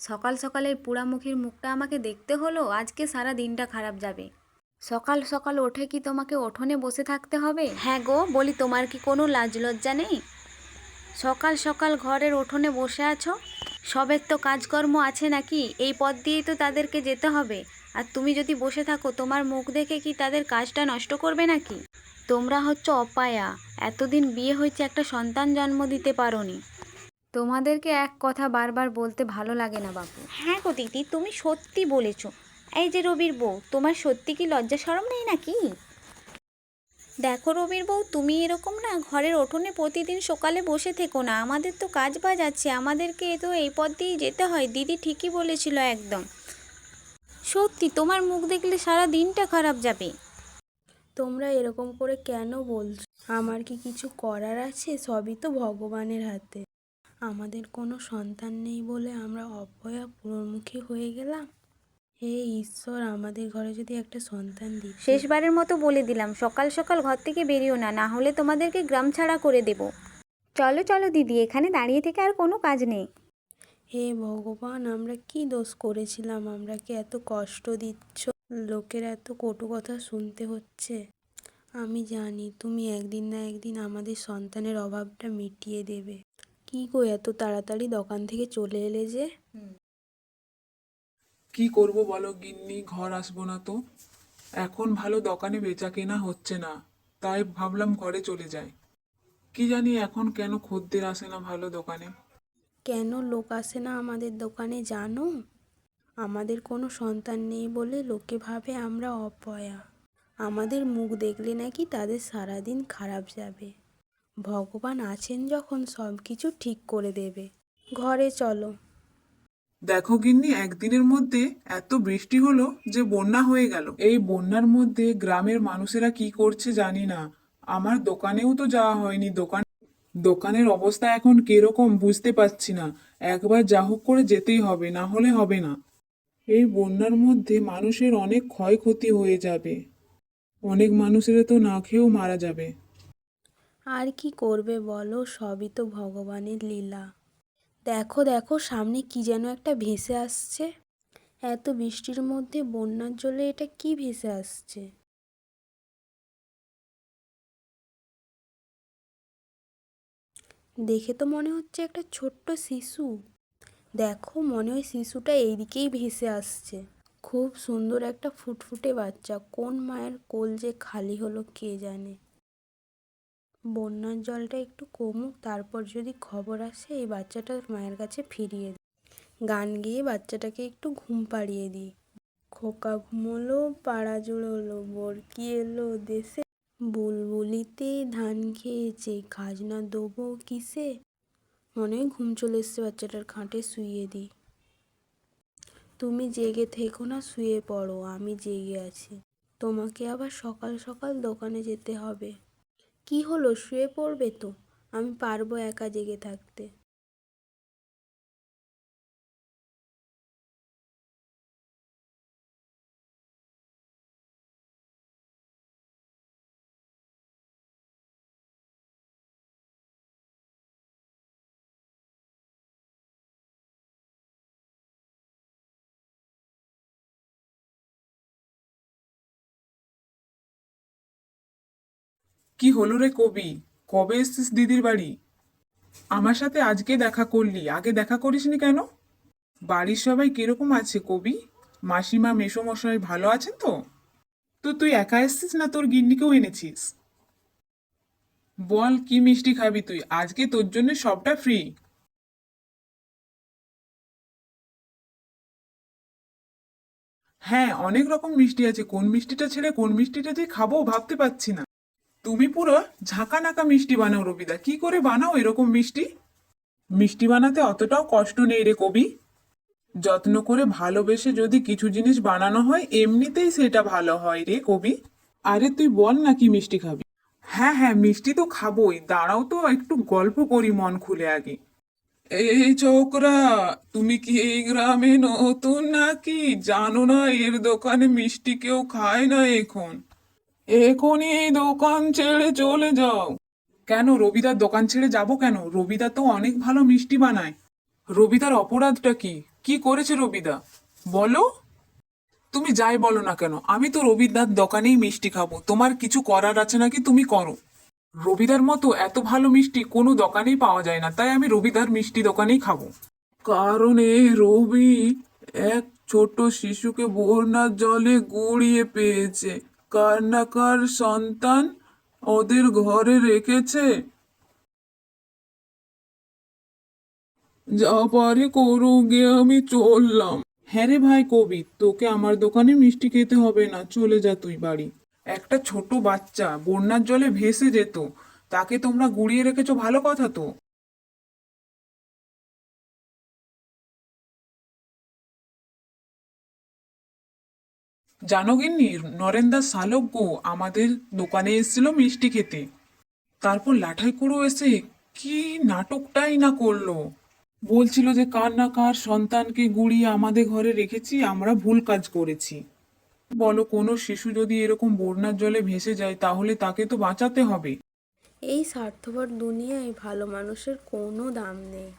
সকাল সকাল পোড়ামুখীর মুখটা আমাকে দেখতে হলো, আজকে সারা দিনটা খারাপ যাবে। সকাল সকাল ওঠে কি তোমাকে উঠোনে বসে থাকতে হবে? হ্যাঁ গো, বলি তোমার কি কোনো লাজ লজ্জা নেই? সকাল সকাল ঘরের উঠোনে বসে আছো? সবের তো কাজকর্ম আছে নাকি? এই পথ দিয়েই তো তাদেরকে যেতে হবে। আর তুমি যদি বসে থাকো, তোমার মুখ দেখে কি তাদের কাজটা নষ্ট করবে নাকি? তোমরা হচ্ছে অপায়া। এতদিন বিয়ে হয়েছে একটা সন্তান জন্ম দিতে পারোনি। তোমাদেরকে এক কথা বারবার বলতে ভালো লাগে না বাবু হ্যাঁ গো দিদি তুমি সত্যি বলেছ। এই যে রবির বউ তোমার সত্যি কি লজ্জা সরম নেই নাকি? দেখো রবির বউ তুমি এরকম না ঘরের উঠোনে প্রতিদিন সকালে বসে থেকো না। আমাদের তো কাজ বাজ আছে আমাদেরকে তো এই পথ দিয়েই যেতে হয়। দিদি ঠিকই বলেছিল একদম। সত্যি তোমার মুখ দেখলে সারা দিনটা খারাপ যাবে। তোমরা এরকম করে কেন বলছো? আমার কি কিছু করার আছে? সবই তো ভগবানের হাতে। আমাদের কোনো সন্তান নেই বলে আমরা অপয়া পুরোমুখী হয়ে গেলাম? হে ঈশ্বর আমাদের ঘরে যদি একটা সন্তান দিত। শেষবারের মতো বলে দিলাম সকাল সকাল ঘর থেকে বেরিও না না হলে তোমাদেরকে গ্রাম ছাড়া করে দেব। চলো চলো দিদি এখানে দাঁড়িয়ে থেকে আর কোনো কাজ নেই। হে ভগবান আমরা কি দোষ করেছিলাম? আমরা কি এত কষ্ট দিচ্ছ? লোকের এত কটু কথা শুনতে হচ্ছে। আমি জানি তুমি একদিন না একদিন আমাদের সন্তানের অভাবটা মিটিয়ে দেবে। কি গো এত তাড়াতাড়ি দোকান থেকে চলে এলে যে? কি করব বলো গিন্নি ঘর আসব না তো। এখন ভালো দোকানে বেচা কেনা হচ্ছে না তাই ভাবলাম ঘরে চলে যাই। কি জানি এখন কেন খদ্দের আসে না ভালো দোকানে। কেন লোক আসে না আমাদের দোকানে জানো? আমাদের কোনো সন্তান নেই বলে লোকে ভাবে আমরা অপয়া। আমাদের মুখ দেখলে নাকি তাদের সারাদিন খারাপ যাবে। ভগবান আছেন যখন সব কিছু ঠিক করে দেবে। ঘরে চলো। দেখো গিন্নি, একদিনের মধ্যে এত বৃষ্টি হলো যে বন্যা হয়ে গেল। এই বন্যার মধ্যে গ্রামের মানুষেরা কি করছে জানি না। আমার দোকানেও তো যাওয়া হয়নি। দোকান, দোকানের অবস্থা এখন কীরকম বুঝতে পারছি না। একবার যা হোক করে যেতেই হবে, না হলে হবে না। এই বন্যার মধ্যে মানুষের অনেক ক্ষয়ক্ষতি হয়ে যাবে। অনেক মানুষের তো না খেয়েও মারা যাবে। আর কি করবে বলো? সবই তো ভগবানের লীলা। দেখো দেখো, সামনে কি যেন একটা ভেসে আসছে। এত বৃষ্টির মধ্যে বন্যার জলে এটা কি ভেসে আসছে? দেখে তো মনে হচ্ছে একটা ছোট্ট শিশু। দেখো, মনে হয় শিশুটা এইদিকেই ভেসে আসছে। খুব সুন্দর একটা ফুটফুটে বাচ্চা। কোন মায়ের কোল যে খালি হলো কে জানে? বন্যার জলটা একটু কমুক, তারপর যদি খবর আসে এই বাচ্চাটা মায়ের কাছে ফিরিয়ে দিই। গান গেয়ে বাচ্চাটাকে একটু ঘুম পাড়িয়ে দিই। খোকা ঘুমোলো, পাড়া জুড়োলো, বরকি এলো দেশে। বুলবুলিতে ধান খেয়েছে, খাজনা দেবো কিসে? মনে ঘুম চলে এসছে বাচ্চাটার খাটে শুইয়ে দিই। তুমি জেগে থেকো না, শুয়ে পড়ো, আমি জেগে আছি। তোমাকে আবার সকাল সকাল দোকানে যেতে হবে। কি হলো? শুয়ে পড়বে তো? আমি পারব একা জেগে থাকতে। কি হলো রে কবি? কবে এসছিস দিদির বাড়ি? আমার সাথে আজকে দেখা করলি, আগে দেখা করিসনি কেন? বাড়ির সবাই কীরকম আছে কবি? মাসিমা, মেসোমশাই ভালো আছেন তো? তো তুই একা এসছিস না তোর গিন্নিকেও এনেছিস? বল, কি মিষ্টি খাবি তুই? আজকে তোর জন্য সবটা ফ্রি হ্যাঁ অনেক রকম মিষ্টি আছে। কোন মিষ্টিটা ছেড়ে কোন মিষ্টিটা যে খাব ভাবতে পারছি না। তুমি পুরো ঝাঁকা নাকা মিষ্টি বানাও, রবিদা। কি করে বানাও এরকম মিষ্টি? মিষ্টি বানাতে অতটাও কষ্ট নেই রে কবি। যত্ন করে ভালোবেসে যদি কিছু জিনিস বানানো হয়, এমনিতেই সেটা ভালো হয় রে কবি। আরে তুই বল না কি মিষ্টি খাবি। হ্যাঁ হ্যাঁ মিষ্টি তো খাবোই। দাঁড়াও তো, একটু গল্প করি মন খুলে আগে। এই ছোকরা তুমি কি এই গ্রামে নতুন নাকি? জানো না এর দোকানে মিষ্টি কেউ খায় না এখন। এখনই এই দোকান ছেড়ে চলে যাও। কেন, রবিদার দোকান ছেড়ে যাব কেন? রবিদা তো অনেক ভালো মিষ্টি বানায়। রবিদার অপরাধটা কি? কি করেছে রবিদা? বলো। তুমি যাই বলো না কেন, আমি তো রবিদার দোকানেই মিষ্টি খাব। তোমার কিছু করার আছে নাকি তুমি করো। রবিদার মতো এত ভালো মিষ্টি কোনো দোকানেই পাওয়া যায় না, তাই আমি রবিদার মিষ্টি দোকানেই খাব। কারণ রবি এক ছোট শিশুকে বন্যার জলে গড়িয়ে পেয়েছে। কার না কার সন্তান ওদের ঘরে রেখেছে। যা পারি করো গিয়ে আমি চললাম। হ্যাঁ রে ভাই কবি, তোকে আমার দোকানে মিষ্টি খেতে হবে না, চলে যা তুই বাড়ি। একটা ছোট বাচ্চা, বন্যার জলে ভেসে যেত। তাকে তোমরা গুড়িয়ে রেখেছো, ভালো কথা তো। জানো গিন্নি নরেন্দার শালক গো আমাদের দোকানে এসেছিল মিষ্টি খেতে। তারপর লাঠাই কুড়ো এসে কি নাটকটাই না করল। বলছিল যে কার না কার সন্তানকে গুড়িয়ে আমাদের ঘরে রেখেছি, আমরা ভুল কাজ করেছি। বলো, কোনো শিশু যদি এরকম বন্যার জলে ভেসে যায়, তাহলে তাকে তো বাঁচাতে হবে। এই স্বার্থপর দুনিয়ায় ভালো মানুষের কোনো দাম নেই।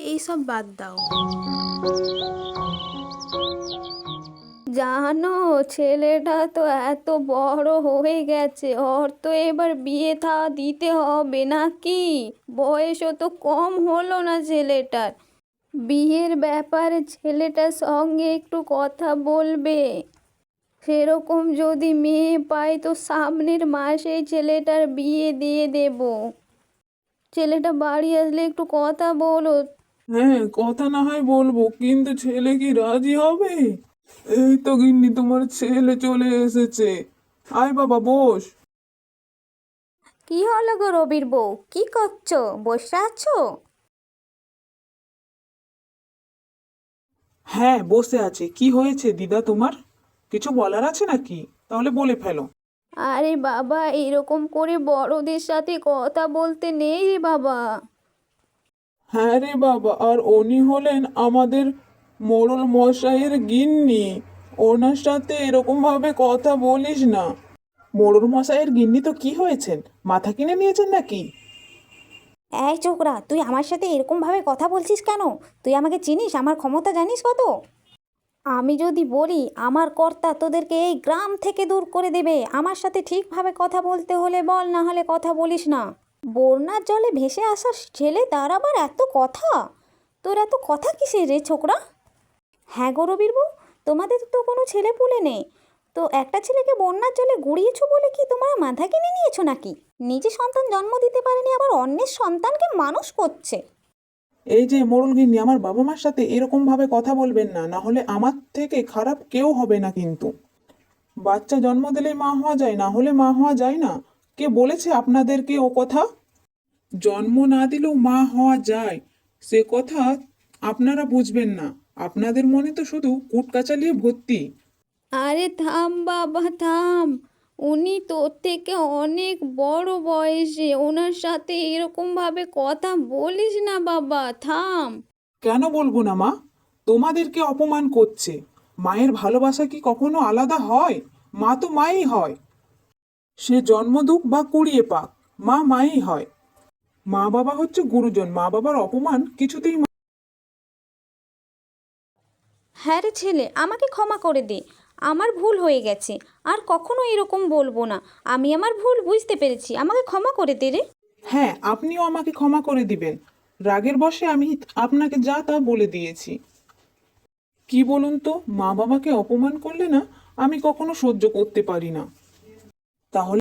এই সব বাদ দাও। জানো, ছেলেটা তো এত বড় হয়ে গেছে। ওর তো এবার বিয়ে থা দিতে হবে নাকি? বয়সও তো কম হলো না ছেলেটার। বিয়ের ব্যাপারে ছেলেটার সঙ্গে একটু কথা বলবে। সেরকম যদি মেয়ে পাই তো সামনের মাসে ছেলেটার বিয়ে দিয়ে দেব। ছেলেটা বাড়ি আসলে একটু কথা বলো। হ্যাঁ কথা না হয় বলব, কিন্তু ছেলে কি রাজি হবে? এই তো গিন্নি তোমার ছেলে চলে এসেছে। আয় বাবা বস। কি হলো গো রবির বউ? কি করছ? বসে আছো? হ্যাঁ বসে আছে। কি হয়েছে দিদা তোমার? কিছু বলার আছে নাকি? তাহলে বলে ফেলো। আরে বাবা এরকম করে বড়দের সাথে কথা বলতে নেই রে বাবা। হ্যাঁ রে বাবা আর উনি হলেন আমাদের মোড়ল মশাইয়ের গিন্নি, ওনার সাথে এরকম ভাবে কথা বলিস না। মোড়ল মশাইয়ের গিন্নি তো কি হয়েছেন? মাথা কিনে নিয়েছেন নাকি? এই ছোকরা তুই আমার সাথে এরকমভাবে কথা বলছিস কেন? তুই আমাকে চিনিস? আমার ক্ষমতা জানিস কত? আমি যদি বলি, আমার কর্তা তোদেরকে এই গ্রাম থেকে দূর করে দেবে। আমার সাথে ঠিকভাবে কথা বলতে হলে বল, না হলে কথা বলিস না। বন্যার জলে ভেসে আসা ছেলে, তার আবার এত কথা? তোর এত কথা কিসের রে ছোকরা? হ্যাঁ গো রবির বউ তোমাদের তো কোনো ছেলে পুলে নেই। তো একটা ছেলেকে বন্যার জলে গুড়িয়েছো বলে কি তোমরা মাথা কিনে নিয়েছো নাকি? নিজে সন্তান জন্ম দিতে পারেনি, আবার অন্যের সন্তানকে মানুষ করছে। এই যে মোড়লগিন্নি আমার বাবা মার সাথে এরকম ভাবে কথা বলবেন না না হলে আমার থেকে খারাপ কেউ হবে না কিন্তু। বাচ্চা জন্ম দিলেই মা হওয়া যায় না হলে মা হওয়া যায় না। কে বলেছে আপনাদেরকে ও কথা? জন্ম না দিলেও মা হওয়া যায়। সে কথা আপনারা বুঝবেন না। আপনাদের মনে তো শুধু কুটকাচালিয়ে ভর্তি। আরে থাম বাবা থাম। উনি তোর থেকে অনেক বড় বয়সে। ওনার সাথে এরকমভাবে কথা বলিস না বাবা থাম। কেন বলব না মা? তোমাদেরকে অপমান করছে। মায়ের ভালোবাসা কি কখনো আলাদা হয়? মা তো মাই হয়। সে জন্ম দুক বা কুড়িয়ে পাক মা মাই হয়। মা বাবা হচ্ছে গুরুজন মা বাবার অপমান কিছুতেই হ্যাঁ রে ছেলে, আমাকে ক্ষমা করে দে। আমার ভুল হয়ে গেছে, আর কখনো এরকম বলব না। আমি আমার ভুল বুঝতে পেরেছি, আমাকে ক্ষমা করে দে রে। হ্যাঁ আপনিও আমাকে ক্ষমা করে দিবেন। রাগের বশে আমি আপনাকে যা তা বলে দিয়েছি। কি বলুন তো মা বাবাকে অপমান করলে না আমি কখনো সহ্য করতে পারি না। তাহলে